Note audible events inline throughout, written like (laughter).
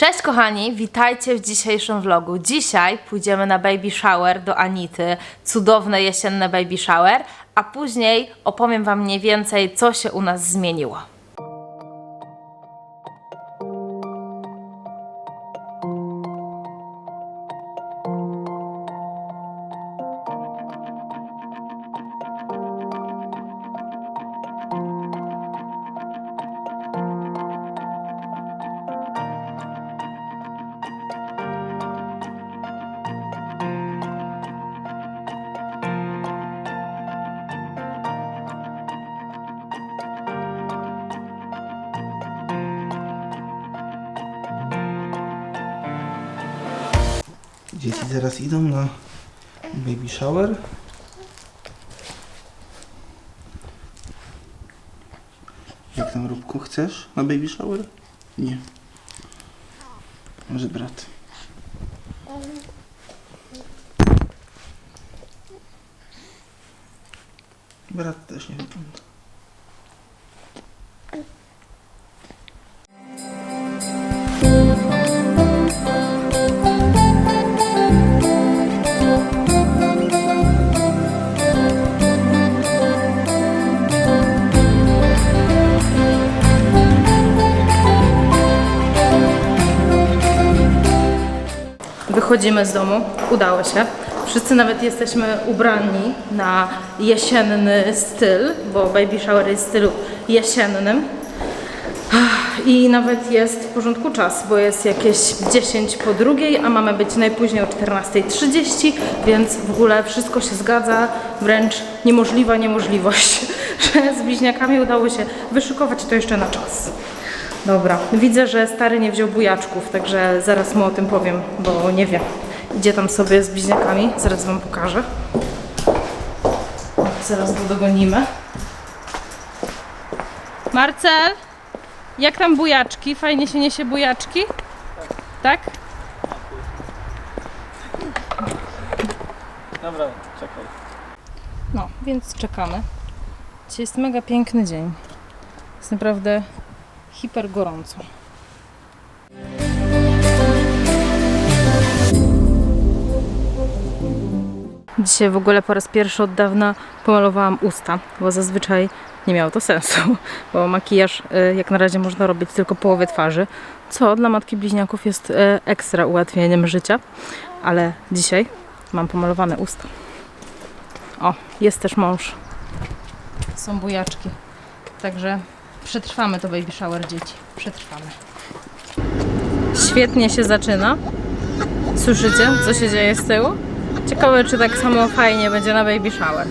Cześć kochani, witajcie w dzisiejszym vlogu. Dzisiaj pójdziemy na baby shower do Anity, cudowne jesienne baby shower, a później opowiem Wam mniej więcej, co się u nas zmieniło. Dzieci zaraz idą na baby shower. Jak tam Róbku chcesz na baby shower? Nie. Może brat. Brat też nie wygląda. Wychodzimy z domu, udało się. Wszyscy nawet jesteśmy ubrani na jesienny styl, bo baby shower jest w stylu jesiennym. I nawet jest w porządku czas, bo jest jakieś 10 po drugiej, a mamy być najpóźniej o 14.30, więc w ogóle wszystko się zgadza, wręcz niemożliwa niemożliwość, (laughs) że z bliźniakami udało się wyszykować to jeszcze na czas. Dobra, widzę, że stary nie wziął bujaczków, także zaraz mu o tym powiem, bo nie wiem. Idzie tam sobie z bliźniakami, zaraz wam pokażę. Zaraz go dogonimy. Marcel, jak tam bujaczki? Fajnie się niesie bujaczki? Tak? Dobra, czekaj. No, więc czekamy. Dzisiaj jest mega piękny dzień. Jest naprawdę hiper gorąco. Dzisiaj w ogóle po raz pierwszy od dawna pomalowałam usta, bo zazwyczaj nie miało to sensu, bo makijaż y, jak na razie można robić tylko połowie twarzy, co dla matki bliźniaków jest y, ekstra ułatwieniem życia, ale dzisiaj mam pomalowane usta. O, jest też mąż. Są bujaczki. Także przetrwamy to baby shower dzieci. Przetrwamy. Świetnie się zaczyna. Słyszycie, co się dzieje z tyłu? Ciekawe, czy tak samo fajnie będzie na baby shower.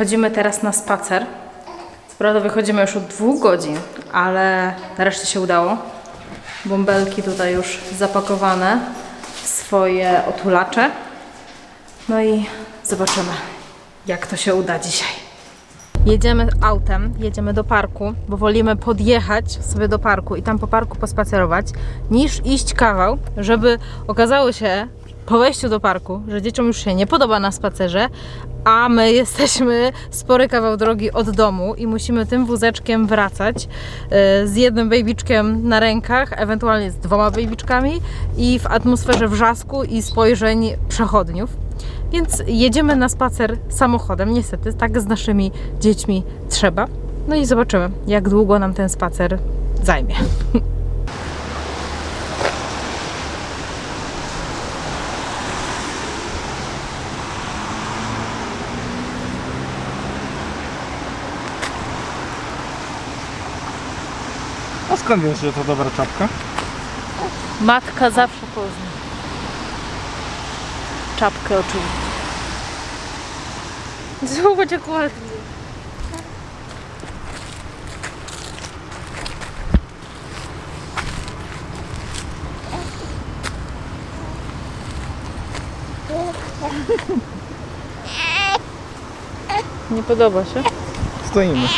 Wychodzimy teraz na spacer. Co prawda wychodzimy już od dwóch godzin, ale nareszcie się udało. Bąbelki tutaj już zapakowane w swoje otulacze. No i zobaczymy, jak to się uda dzisiaj. Jedziemy autem, jedziemy do parku, bo wolimy podjechać sobie do parku i tam po parku pospacerować, niż iść kawał, żeby okazało się po wejściu do parku, że dzieciom już się nie podoba na spacerze, a my (laughs) jesteśmy spory kawał drogi od domu i musimy tym wózeczkiem wracać e, z jednym babyczkiem na rękach, ewentualnie z dwoma babyczkami i w atmosferze wrzasku i spojrzeń przechodniów. Więc jedziemy na spacer samochodem, niestety, tak z naszymi dziećmi trzeba. No i zobaczymy, jak długo nam ten spacer zajmie. (laughs) skąd wiesz, że to dobra czapka? Matka zawsze pozna. Czapkę oczywiście. Zobacz jak ładnie. Nie podoba się? Stoimy.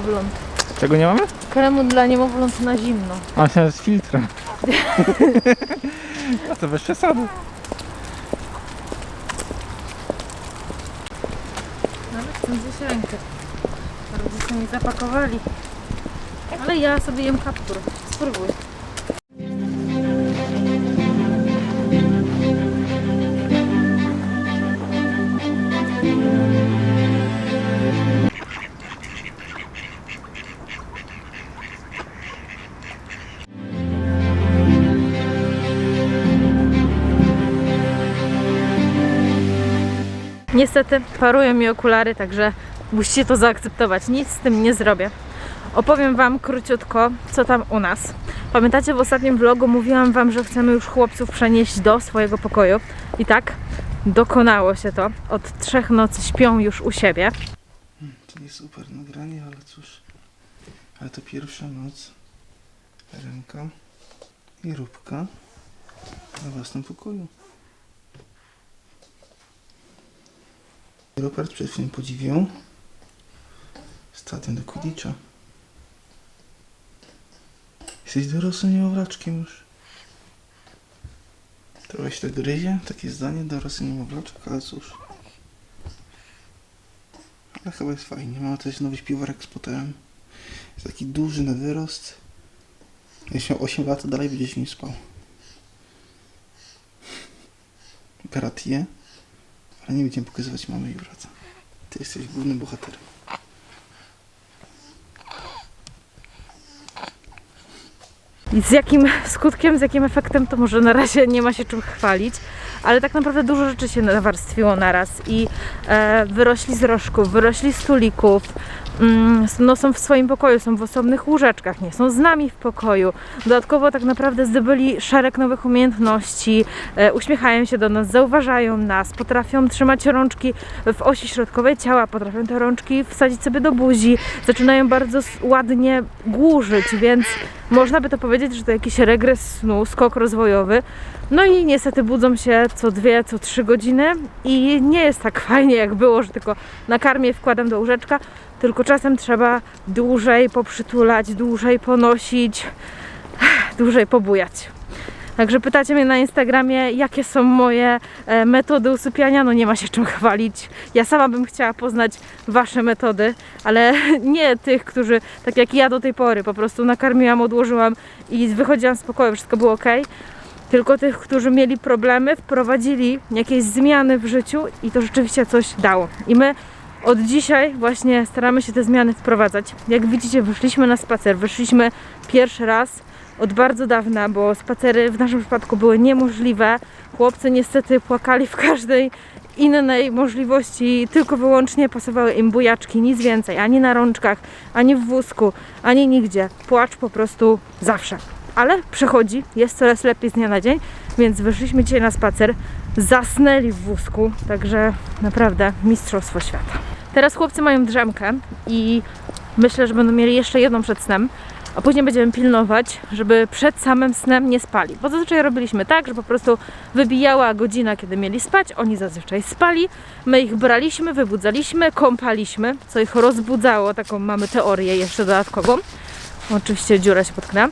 Niemowląt. Czego nie mamy? Kremu dla niemowląt na zimno. A się z filtrem. A (laughs) to bez przesady. Nawet chcę zjeść rękę. Rodzice mi zapakowali. Ale ja sobie jem kaptur. Spróbuj. Niestety parują mi okulary, także musicie to zaakceptować. Nic z tym nie zrobię. Opowiem Wam króciutko, co tam u nas. Pamiętacie, w ostatnim vlogu mówiłam Wam, że chcemy już chłopców przenieść do swojego pokoju. I tak, dokonało się to. Od trzech nocy śpią już u siebie. Czyli super nagranie, ale cóż. Ale to pierwsza noc. Ręka i róbka na własnym pokoju. Rupert przed chwilą podziwiał stadion do Quidditcha. Jesteś dorosłym niemowlaczkiem już. Trochę się tak gryzie, takie zdanie, dorosły niemowlaczek, ale cóż. Ale chyba jest fajnie. Mamy też nowy śpiworek z Potterem. Jest taki duży na wyrost. Jeśli miał 8 lat, to dalej będzie się nim spał. Gratije. Ale nie będziemy pokazywać mamy i brata. Ty jesteś głównym bohaterem. I z jakim skutkiem, z jakim efektem, to może na razie nie ma się czym chwalić, ale tak naprawdę dużo rzeczy się nawarstwiło naraz i e, wyrośli z rożków, wyrośli z tulików, no są w swoim pokoju, są w osobnych łóżeczkach, nie są z nami w pokoju. Dodatkowo tak naprawdę zdobyli szereg nowych umiejętności, e, uśmiechają się do nas, zauważają nas, potrafią trzymać rączki w osi środkowej ciała, potrafią te rączki wsadzić sobie do buzi, zaczynają bardzo ładnie głuszyć, więc można by to powiedzieć, że to jakiś regres snu, skok rozwojowy. No i niestety budzą się co dwie, co trzy godziny i nie jest tak (laughs) fajnie jak było, że tylko na karmię wkładam do łóżeczka, tylko czasem trzeba dłużej poprzytulać, dłużej ponosić, (sighs) dłużej pobujać. Także pytacie mnie na Instagramie, jakie są moje e, metody usypiania. No nie ma się czym chwalić. Ja sama bym chciała poznać Wasze metody, ale (laughs) nie tych, którzy, tak jak ja do tej pory, po prostu nakarmiłam, odłożyłam i wychodziłam z pokoju, wszystko było ok. Tylko tych, którzy mieli problemy, wprowadzili jakieś zmiany w życiu i to rzeczywiście coś dało. I my od dzisiaj właśnie staramy się te zmiany wprowadzać. Jak widzicie, wyszliśmy na spacer, wyszliśmy pierwszy raz od bardzo dawna, bo spacery w naszym przypadku były niemożliwe. Chłopcy niestety płakali w każdej innej możliwości, tylko wyłącznie pasowały im bujaczki, nic więcej, ani na rączkach, ani w wózku, ani nigdzie. Płacz po prostu zawsze. Ale przechodzi, jest coraz lepiej z dnia na dzień, więc wyszliśmy dzisiaj na spacer, zasnęli w wózku, także naprawdę mistrzostwo świata. Teraz chłopcy mają drzemkę i myślę, że będą mieli jeszcze jedną przed snem, a później będziemy pilnować, żeby przed samym snem nie spali. Bo zazwyczaj robiliśmy tak, że po prostu wybijała godzina, kiedy mieli spać, oni zazwyczaj spali, my ich braliśmy, wybudzaliśmy, kąpaliśmy, co ich rozbudzało, taką mamy teorię jeszcze dodatkową. Oczywiście dziura się potknęła.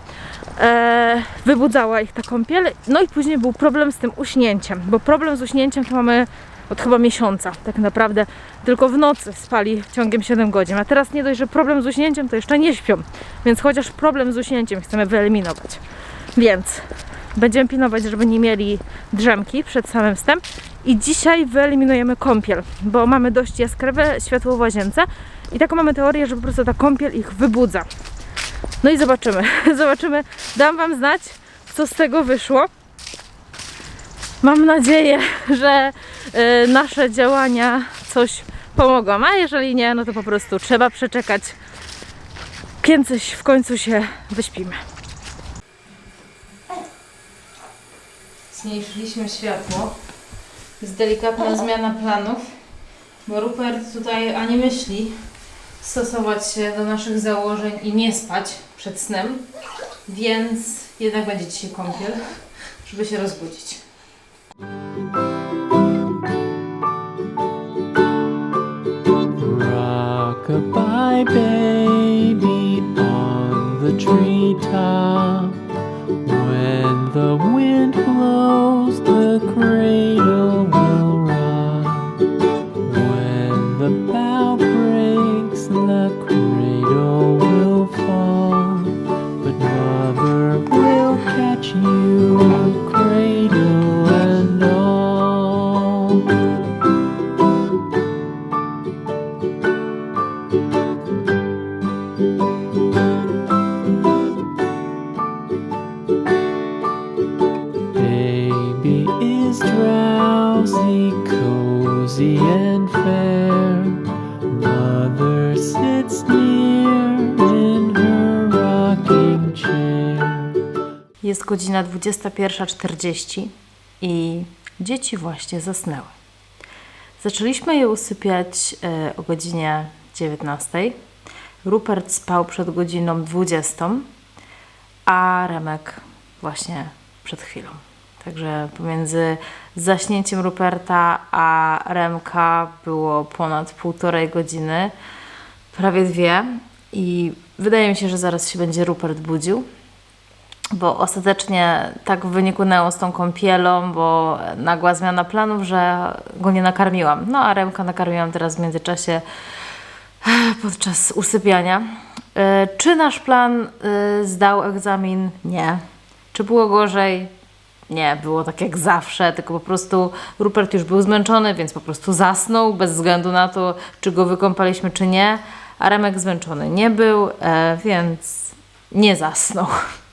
Eee, wybudzała ich ta kąpiel, no i później był problem z tym uśnięciem, bo problem z uśnięciem to mamy od chyba miesiąca tak naprawdę tylko w nocy spali ciągiem 7 godzin. A teraz nie dość, że problem z uśnięciem, to jeszcze nie śpią. Więc chociaż problem z uśnięciem chcemy wyeliminować. Więc będziemy pilnować, żeby nie mieli drzemki przed samym snem. I dzisiaj wyeliminujemy kąpiel, bo mamy dość jaskrawe światło w łazience i taką mamy teorię, że po prostu ta kąpiel ich wybudza. No i zobaczymy. (laughs) Zobaczymy. Dam Wam znać, co z tego wyszło. Mam nadzieję, że y, nasze działania coś pomogą, a jeżeli nie, no to po prostu trzeba przeczekać. Kiedyś w końcu się wyśpimy. Zmniejszyliśmy światło. Jest delikatna zmiana planów, bo Rupert tutaj ani myśli stosować się do naszych założeń i nie spać przed snem, więc jednak będzie dzisiaj kąpiel, żeby się rozbudzić. Time. Jest godzina 21.40 i dzieci właśnie zasnęły. Zaczęliśmy je usypiać e, o godzinie 19. Rupert spał przed godziną 20, a Remek właśnie przed chwilą. Także pomiędzy zaśnięciem Ruperta a Remka było ponad półtorej godziny, prawie dwie. I wydaje mi się, że zaraz się będzie Rupert budził bo ostatecznie tak wyniknęło z tą kąpielą, bo nagła zmiana planów, że go nie nakarmiłam. No a Remka nakarmiłam teraz w międzyczasie (sighs) podczas usypiania. E, Czy nasz plan e, zdał egzamin? Nie. Czy było gorzej? Nie, było tak jak zawsze, tylko po prostu Rupert już był zmęczony, więc po prostu zasnął bez względu na to, czy go wykąpaliśmy, czy nie. A Remek zmęczony nie był, e, więc nie zasnął. (laughs)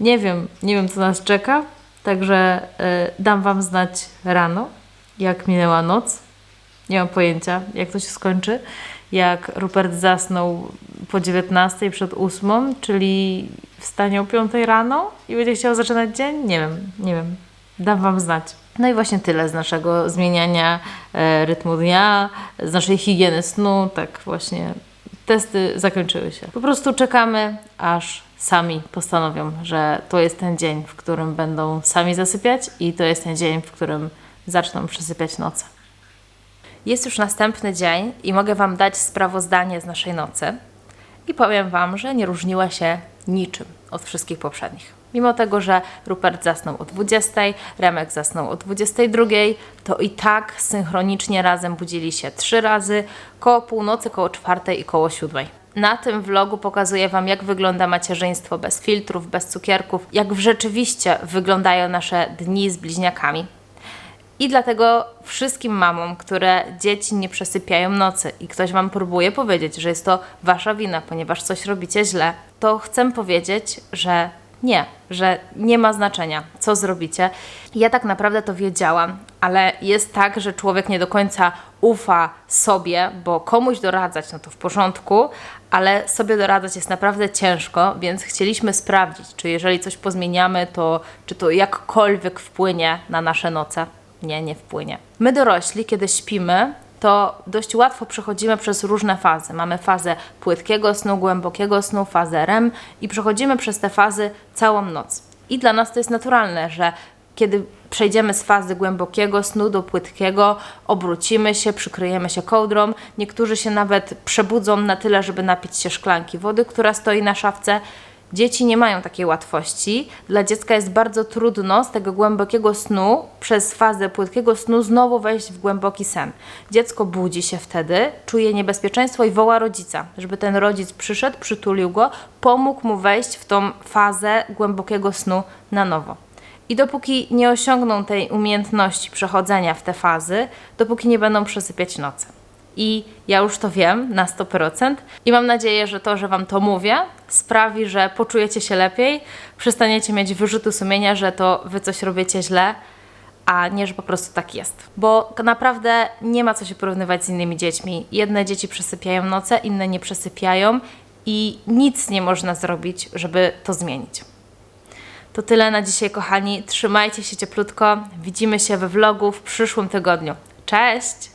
Nie wiem, nie wiem co nas czeka, także y, dam Wam znać rano, jak minęła noc. Nie mam pojęcia, jak to się skończy. Jak Rupert zasnął po 19 przed 8, czyli wstanie o 5 rano i będzie chciał zaczynać dzień? Nie wiem, nie wiem. Dam Wam znać. No i właśnie tyle z naszego zmieniania e, rytmu dnia, z naszej higieny snu. Tak właśnie testy zakończyły się. Po prostu czekamy, aż sami postanowią, że to jest ten dzień, w którym będą sami zasypiać i to jest ten dzień, w którym zaczną przesypiać noce. Jest już następny dzień i mogę Wam dać sprawozdanie z naszej nocy. I powiem Wam, że nie różniła się niczym od wszystkich poprzednich. Mimo tego, że Rupert zasnął o 20, Remek zasnął o 22, to i tak synchronicznie razem budzili się trzy razy, koło północy, koło czwartej i koło siódmej. Na tym vlogu pokazuję Wam, jak wygląda macierzyństwo bez filtrów, bez cukierków, jak w rzeczywiście wyglądają nasze dni z bliźniakami. I dlatego wszystkim mamom, które dzieci nie przesypiają nocy i ktoś Wam próbuje powiedzieć, że jest to Wasza wina, ponieważ coś robicie źle, to chcę powiedzieć, że nie, że nie ma znaczenia, co zrobicie. Ja tak naprawdę to wiedziałam, ale jest tak, że człowiek nie do końca ufa sobie, bo komuś doradzać, no to w porządku, ale sobie doradzać jest naprawdę ciężko, więc chcieliśmy sprawdzić, czy jeżeli coś pozmieniamy, to czy to jakkolwiek wpłynie na nasze noce. Nie, nie wpłynie. My dorośli, kiedy śpimy, to dość łatwo przechodzimy przez różne fazy. Mamy fazę płytkiego snu, głębokiego snu, fazę REM i przechodzimy przez te fazy całą noc. I dla nas to jest naturalne, że kiedy przejdziemy z fazy głębokiego snu do płytkiego, obrócimy się, przykryjemy się kołdrą. Niektórzy się nawet przebudzą na tyle, żeby napić się szklanki wody, która stoi na szafce. Dzieci nie mają takiej łatwości. Dla dziecka jest bardzo trudno z tego głębokiego snu, przez fazę płytkiego snu, znowu wejść w głęboki sen. Dziecko budzi się wtedy, czuje niebezpieczeństwo i woła rodzica, żeby ten rodzic przyszedł, przytulił go, pomógł mu wejść w tą fazę głębokiego snu na nowo. I dopóki nie osiągną tej umiejętności przechodzenia w te fazy, dopóki nie będą przesypiać nocy. I ja już to wiem na 100% i mam nadzieję, że to, że Wam to mówię, sprawi, że poczujecie się lepiej, przestaniecie mieć wyrzuty sumienia, że to Wy coś robicie źle, a nie, że po prostu tak jest. Bo naprawdę nie ma co się porównywać z innymi dziećmi. Jedne dzieci przesypiają noce, inne nie przesypiają i nic nie można zrobić, żeby to zmienić. To tyle na dzisiaj, kochani. Trzymajcie się cieplutko. Widzimy się we vlogu w przyszłym tygodniu. Cześć!